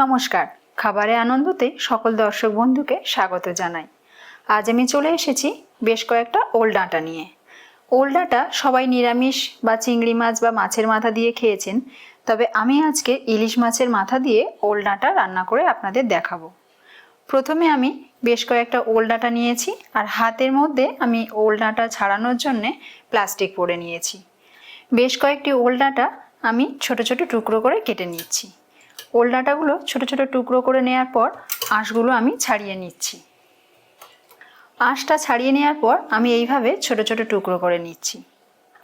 নমস্কার। খাবারে আনন্দতে সকল দর্শক বন্ধুকে স্বাগত জানাই। আজ আমি চলে এসেছি বেশ কয়েকটা ওল ডাঁটা নিয়ে। ওল ডাঁটা সবাই নিরামিষ বা চিংড়ি মাছ বা মাছের মাথা দিয়ে খেয়েছেন, তবে আমি আজকে ইলিশ মাছের মাথা দিয়ে ওল ডাঁটা রান্না করে আপনাদের দেখাবো। প্রথমে আমি বেশ কয়েকটা ওল ডাঁটা নিয়েছি আর হাতের মধ্যে আমি ওল ডাঁটা ছাড়ানোর জন্যে প্লাস্টিক পরে নিয়েছি। বেশ কয়েকটি ওল ডাঁটা আমি ছোট ছোট টুকরো করে কেটে নিচ্ছি ওল ডাঁটাগুলো ছোট ছোট টুকরো করে নেওয়ার পর আঁশগুলো আমি ছাড়িয়ে নিচ্ছি। আঁশটা ছাড়িয়ে নেওয়ার পর আমি এইভাবে ছোট ছোট টুকরো করে নিচ্ছি।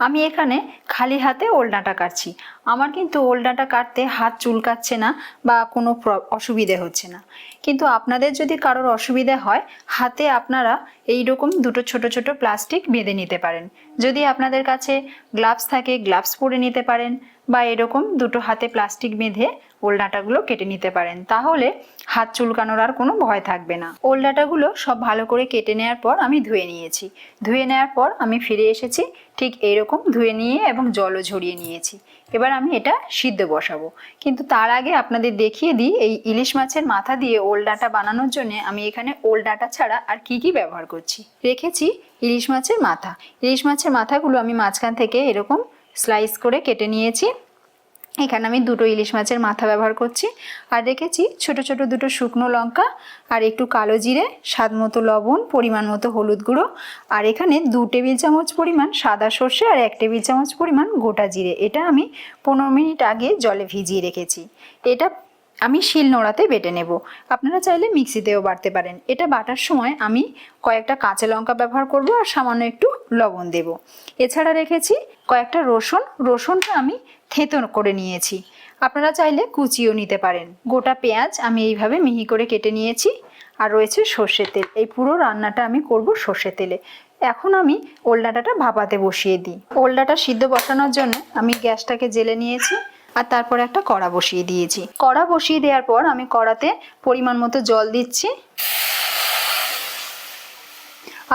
আমি এখানে খালি হাতে ওল ডাঁটা কাটছি। আমার কিন্তু ওল ডাঁটা কাটতে হাত চুলকাচ্ছে না বা কোনো অসুবিধে হচ্ছে না। কিন্তু আপনাদের যদি কারোর অসুবিধে হয়, হাতে আপনারা এই রকম দুটো ছোট ছোট প্লাস্টিক বেঁধে নিতে পারেন। যদি আপনাদের কাছে গ্লাভস থাকে, গ্লাভস পরে নিতে পারেন। বা এরকম দুটো হাতে প্লাস্টিক বেঁধে ওল ডাঁটাগুলো কেটে নিতে পারেন। তাহলে হাত চুলকানোর আর কোনো ভয় থাকবে না। ওল ডাঁটাগুলো সব ভালো করে কেটে নেওয়ার পর আমি ধুয়ে নিয়েছি। ধুয়ে নেওয়ার পর আমি ফিরে এসেছি, ঠিক এইরকম ধুয়ে নিয়ে এবং জলও ঝরিয়ে নিয়েছি। এবার আমি এটা সিদ্ধ বসাবো। কিন্তু তার আগে আপনাদের দেখিয়ে দিই, এই ইলিশ মাছের মাথা দিয়ে ওল ডাঁটা বানানোর জন্য আমি এখানে ওল ডাঁটা ছাড়া আর কি কি ব্যবহার করছি? রেখেছি ইলিশ মাছের মাথা। ইলিশ মাছের মাথাগুলো আমি মাঝখান থেকে এরকম স্লাইস করে কেটে নিয়েছি। এখানে আমি দুটো ইলিশ মাছের মাথা ব্যবহার করছি। আর রেখেছি ছোট ছোট দুটো শুকনো লঙ্কা আর একটু কালো জিরে, স্বাদ মতো লবণ, পরিমাণ মতো হলুদ গুঁড়ো। আর এখানে দু টেবিল চামচ পরিমাণ সাদা সর্ষে আর এক টেবিল চামচ পরিমাণ গোটা জিরে। এটা আমি পনেরো মিনিট আগে জলে ভিজিয়ে রেখেছি। এটা আমি শিল নোড়াতে বেটে নেব। আপনারা চাইলে মিক্সিতেও বাটতে পারেন। এটা বাটার সময় আমি কয়েকটা কাঁচা লঙ্কা ব্যবহার করব আর সামান্য একটু লবণ দেব। এছাড়া রেখেছি কয়েকটা রসুন। রসুনটা আমি থেঁতো করে নিয়েছি। আপনারা চাইলে কুচিও নিতে পারেন। গোটা পেঁয়াজ আমি এইভাবে মিহি করে কেটে নিয়েছি আর রয়েছে সর্ষের তেল। এই পুরো রান্নাটা আমি করব সর্ষের তেলে। এখন আমি ওলডাটাটা ভাপাতে বসিয়ে দিই। ওলডাটা সিদ্ধ বসানোর জন্য আমি গ্যাসটাকে জেলে নিয়েছি আর তারপর একটা কড়া বসিয়ে দিয়েছি। কড়া বসিয়ে দেওয়ার পর আমি কড়াতে পরিমাণ মতো জল দিচ্ছি।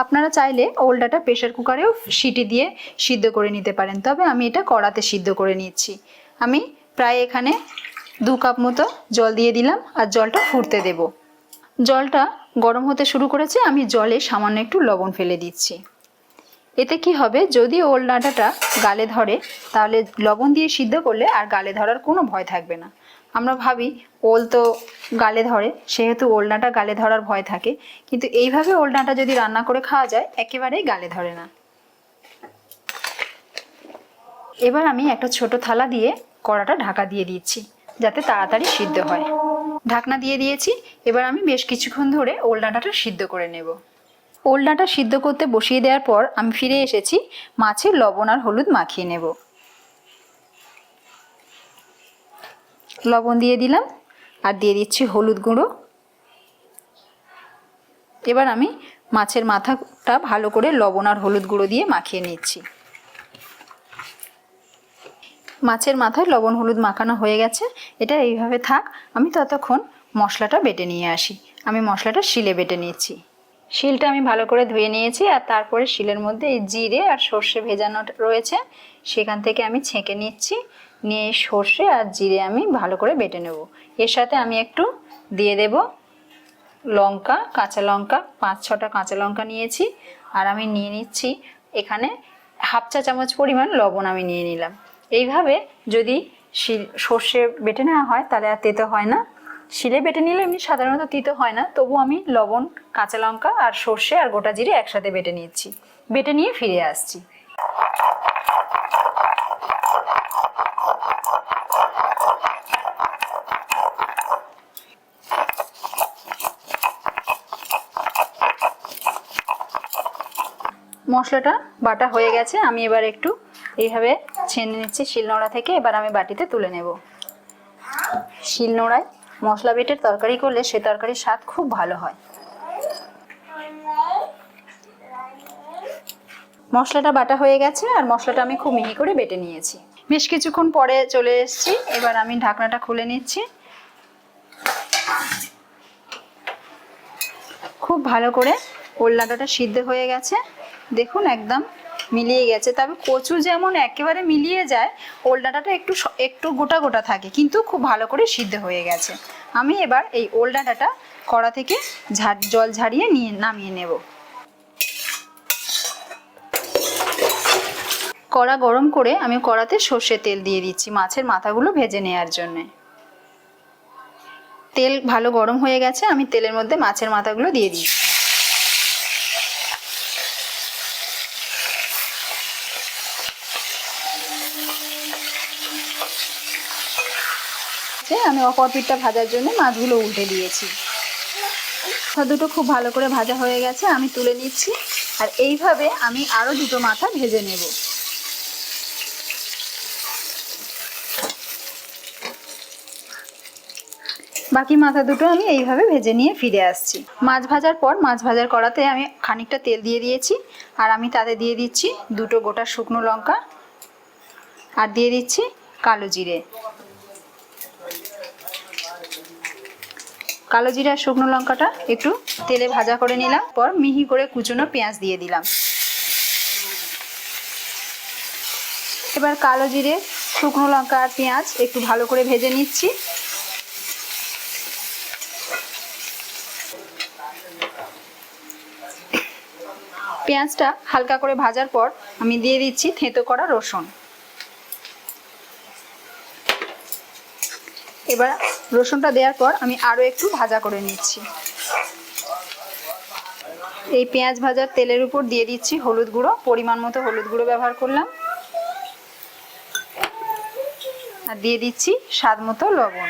আপনারা চাইলে ওলডাটা প্রেশার কুকারেও সিটি দিয়ে সিদ্ধ করে নিতে পারেন। তবে আমি এটা কড়াতে সিদ্ধ করে নিচ্ছি। আমি প্রায় এখানে দু কাপ মতো জল দিয়ে দিলাম আর জলটা ফুটতে দেব। জলটা গরম হতে শুরু করেছে, আমি জলে সামান্য একটু লবণ ফেলে দিচ্ছি। এতে কি হবে, যদি ওল ডাঁটাটা গালে ধরে, তাহলে লবণ দিয়ে সিদ্ধ করলে আর গালে ধরার কোনো ভয় থাকবে না। আমরা ভাবি ওল তো গালে ধরে, সেহেতু ওলনাটা গালে ধরার ভয় থাকে। কিন্তু এইভাবে ওল ডাঁটা যদি রান্না করে খাওয়া যায়, একেবারেই গালে ধরে না। এবার আমি একটা ছোট থালা দিয়ে কড়াটা ঢাকা দিয়ে দিচ্ছি, যাতে তাড়াতাড়ি সিদ্ধ হয়। ঢাকনা দিয়ে দিয়েছি, এবার আমি বেশ কিছুক্ষণ ধরে ওল ডাঁটাটা সিদ্ধ করে নেব। ওল ডাঁটা সিদ্ধ করতে বসিয়ে দেওয়ার পর আমি ফিরে এসেছি, মাছের লবণ আর হলুদ মাখিয়ে নেব। লবণ দিয়ে দিলাম আর দিয়ে দিচ্ছি হলুদ গুঁড়ো। এবার আমি মাছের মাথাটা ভালো করে লবণ আর হলুদ গুঁড়ো দিয়ে মাখিয়ে নিচ্ছি। মাছের মাথায় লবণ হলুদ মাখানো হয়ে গেছে। এটা এইভাবে থাক, আমি ততক্ষণ মশলাটা বেটে নিয়ে আসি। আমি মশলাটা শিলে বেটে নিচ্ছি। শিলটা আমি ভালো করে ধুয়ে নিয়েছি আর তারপরে শিলের মধ্যে এই জিরে আর সর্ষে ভেজানো রয়েছে, সেখান থেকে আমি ছেঁকে নিচ্ছি। নিয়ে সর্ষে আর জিরে আমি ভালো করে বেটে নেব। এর সাথে আমি একটু দিয়ে দেব লঙ্কা, কাঁচা লঙ্কা, পাঁচ ছটা কাঁচা লঙ্কা নিয়েছি। আর আমি নিয়ে নিচ্ছি এখানে হাফ চা চামচ পরিমাণ লবণ আমি নিয়ে নিলাম। এইভাবে যদি সর্ষে বেটে নেওয়া হয় তাহলে আর তেতো হয় না। শিলে বেটে নিলে এমনি সাধারণত তিতো হয় না। তবু আমি লবণ, কাঁচা লঙ্কা আর সর্ষে আর গোটা জিরে একসাথে বেটে নিচ্ছি বেটে নিয়ে ফিরে আসছি। মশলাটা, বাটা হয়ে গেছে, আমি এবার একটু এইভাবে ছেনে নিচ্ছি শিলনোড়া থেকে, এবার আমি বাটিতে তুলে নেব। শিলনোড়ায় মশলা বেটের তরকারি করলে সে তরকারির স্বাদ খুব ভালো হয়। মশলাটা বাটা হয়ে গেছে, আর মশলাটা আমি খুব মিহি করে বেটে নিয়েছি। বেশ কিছুক্ষণ পরে চলে এসেছি, এবার আমি ঢাকনাটা খুলে নিচ্ছি। খুব ভালো করে ওল্লাটাটা সিদ্ধ হয়ে গেছে। দেখুন একদম মিলিয়ে গেছে। তবে কচু যেমন একেবারে মিলিয়ে যায় ওল ডাঁটাটা একটু একটু গোটা গোটা থাকে, কিন্তু খুব ভালো করে সিদ্ধ হয়ে গেছে। আমি এবার এই ওল ডাঁটাটা কড়া থেকে ঝাড়, জল ঝাড়িয়ে নিয়ে নামিয়ে নেব। কড়া গরম করে আমি কড়াতে সর্ষের তেল দিয়ে দিচ্ছি মাছের মাথাগুলো ভেজে নেওয়ার জন্যে। তেল ভালো গরম হয়ে গেছে, আমি তেলের মধ্যে মাছের মাথাগুলো দিয়ে দিচ্ছি। যে আমি অপর পিঠটা ভাজার জন্য মাছগুলো উল্টে দিয়েছি। মাথা দুটো খুব ভালো করে ভাজা হয়ে গেছে, আমি তুলে নিচ্ছি। আর এইভাবে আমি আরও দুটো মাথা ভেজে নেব। বাকি মাথা দুটো আমি এইভাবে ভেজে নিয়ে ফিরে আসছি। মাছ ভাজার পর, মাছ ভাজার কড়াতে আমি খানিকটা তেল দিয়ে দিয়েছি। আর আমি তাতে দিয়ে দিচ্ছি দুটো গোটা শুকনো লঙ্কা। আর দিয়ে দিচ্ছি কালো জিরে। কালো জিরা শুকনো লঙ্কাটা একটু তেলে ভাজা করে নিলাম। পর মিহি করে কুচনো পেঁয়াজ দিয়ে দিলাম। এবার কালো জিরে, শুকনো লঙ্কা আর পেঁয়াজ একটু ভালো করে ভেজে নিচ্ছি। পেঁয়াজটা হালকা করে ভাজার পর আমি দিয়ে দিচ্ছি থেঁতো করা রসুন। এবার রসুনটা দেওয়ার পর আমি আরও একটু ভাজা করে নিচ্ছি। এই পেঁয়াজ ভাজার তেলের উপর দিয়ে দিচ্ছি হলুদ গুঁড়ো, পরিমাণ মতো হলুদ গুঁড়ো ব্যবহার করলাম। আর দিয়ে দিচ্ছি স্বাদ মতো লবণ।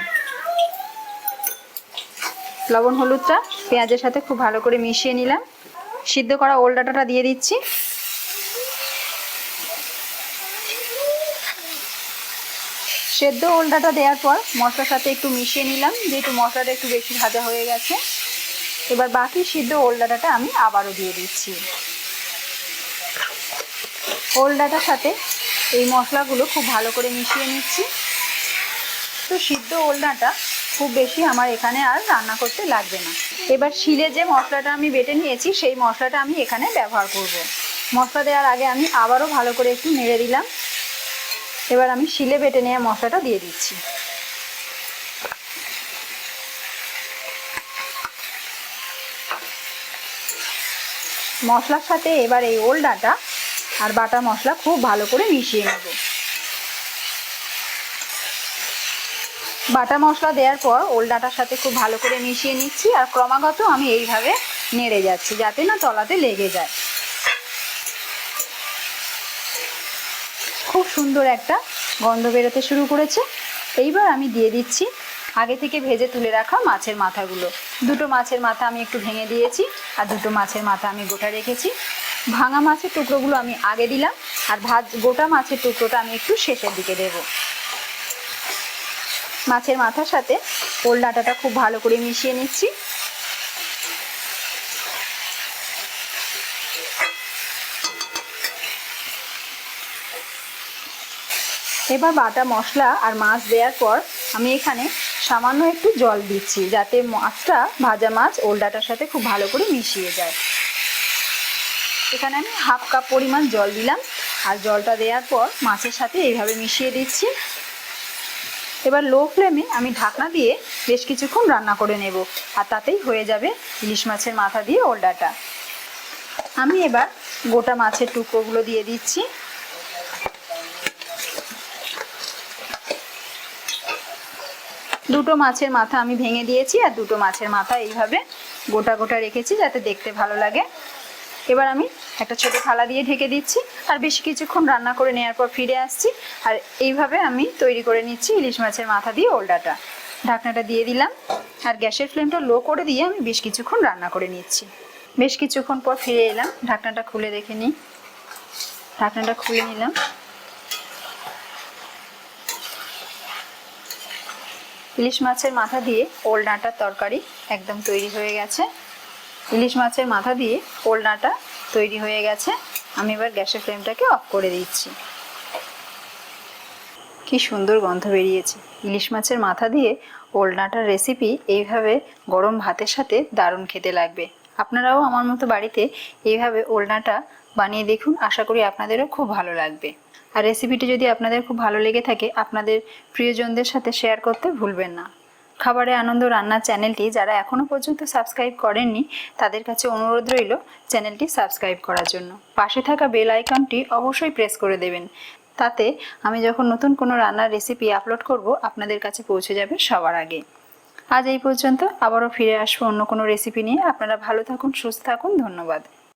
লবণ হলুদটা পেঁয়াজের সাথে খুব ভালো করে মিশিয়ে নিলাম। সিদ্ধ করা ওল ডাঁটাটা দিয়ে দিচ্ছি। সেদ্ধ ওলডাটা দেওয়ার পর মশলার সাথে একটু মিশিয়ে নিলাম, যেহেতু মশলাটা একটু বেশি ভাজা হয়ে গেছে। এবার বাকি সিদ্ধ ওলডাটাটা আমি আবারও দিয়ে দিচ্ছি। ওলডাটার সাথে এই মশলাগুলো খুব ভালো করে মিশিয়ে নিচ্ছি। তো সিদ্ধ ওলডাটা খুব বেশি আমার এখানে আর রান্না করতে লাগবে না। এবার শিলে যে মশলাটা আমি বেটে নিয়েছি, সেই মশলাটা আমি এখানে ব্যবহার করব। মশলা দেওয়ার আগে আমি আবারও ভালো করে একটু নেড়ে দিলাম। এবার আমি শিলে বেটে নেওয়া মশলাটা দিয়ে দিচ্ছি। মশলার সাথে এবার এই ওল ডাটা আর বাটা মশলা খুব ভালো করে মিশিয়ে নেব। বাটা মশলা দেওয়ার পর ওল ডাটার সাথে খুব ভালো করে মিশিয়ে নিচ্ছি আর ক্রমাগত আমি এইভাবে নেড়ে যাচ্ছি যাতে না তলাতে লেগে যায়। খুব সুন্দর একটা গন্ধ বেরোতে শুরু করেছে। এইবার আমি দিয়ে দিচ্ছি আগে থেকে ভেজে তুলে রাখা মাছের মাথাগুলো। দুটো মাছের মাথা আমি একটু ভেঙে দিয়েছি আর দুটো মাছের মাথা আমি গোটা রেখেছি। ভাঙা মাছের টুকরোগুলো আমি আগে দিলাম আর ভাজ, গোটা মাছের টুকরোটা আমি একটু শেষের দিকে দেব। মাছের মাথার সাথে ওল ডাঁটাটা খুব ভালো করে মিশিয়ে নিচ্ছি। এবার বাটা মশলা আর মাছ দেওয়ার পর আমি এখানে সামান্য একটু জল দিচ্ছি যাতে মাছটা ভাজা মাছ ওলডাটার সাথে খুব ভালো করে মিশিয়ে যায়। এখানে আমি হাফ কাপ পরিমাণ জল দিলাম আর জলটা দেওয়ার পর মাছের সাথে এইভাবে মিশিয়ে দিচ্ছি। এবার লো ফ্লেমে আমি ঢাকনা দিয়ে বেশ কিছুক্ষণ রান্না করে নেব আর তাতেই হয়ে যাবে ইলিশ মাছের মাথা দিয়ে ওলডাটা আমি এবার গোটা মাছের টুকরোগুলো দিয়ে দিচ্ছি। দুটো মাছের মাথা আমি ভেঙে দিয়েছি আর দুটো মাছের মাথা এইভাবে গোটা গোটা রেখেছি যাতে দেখতে ভালো লাগে। এবার আমি একটা ছোটো থালা দিয়ে ঢেকে দিচ্ছি আর বেশি কিছুক্ষণ রান্না করে নেওয়ার পর ফিরে আসছি আর এইভাবে আমি তৈরি করে নিচ্ছি ইলিশ মাছের মাথা দিয়ে ওলডাটা ঢাকনাটা দিয়ে দিলাম আর গ্যাসের ফ্লেমটা লো করে দিয়ে আমি বেশ কিছুক্ষণ রান্না করে নিচ্ছি। বেশ কিছুক্ষণ পর ফিরে এলাম। ঢাকনাটা খুলে দেখে নিই। ঢাকনাটা খুলে নিলাম। ইলিশ মাছের মাথা দিয়ে ওল ডাঁটার তরকারি একদম তৈরি হয়ে গেছে। ইলিশ মাছের মাথা দিয়ে ওল ডাঁটা তৈরি হয়ে গেছে। আমি এবার গ্যাসের ফ্লেমটাকে অফ করে দিচ্ছি। কি সুন্দর গন্ধ বেরিয়েছে। ইলিশ মাছের মাথা দিয়ে ওল ডাঁটার রেসিপি এইভাবে গরম ভাতের সাথে দারুণ খেতে লাগবে। আপনারাও আমার মতো বাড়িতে এইভাবে ওল ডাঁটা বানিয়ে দেখুন। আশা করি আপনাদেরও খুব ভালো লাগবে। আর রেসিপিটি যদি আপনাদের খুব ভালো লেগে থাকে, আপনাদের প্রিয়জনদের সাথে শেয়ার করতে ভুলবেন না। খাবারে আনন্দ রান্নার চ্যানেলটি যারা এখনও পর্যন্ত সাবস্ক্রাইব করেননি, তাদের কাছে অনুরোধ রইল চ্যানেলটি সাবস্ক্রাইব করার জন্য। পাশে থাকা বেল আইকনটি অবশ্যই প্রেস করে দেবেন। তাতে আমি যখন নতুন কোনো রান্নার রেসিপি আপলোড করব, আপনাদের কাছে পৌঁছে যাবে সবার আগে। আজ এই পর্যন্ত আবারও ফিরে আসব অন্য কোনো রেসিপি নিয়ে। আপনারা ভালো থাকুন, সুস্থ থাকুন, ধন্যবাদ।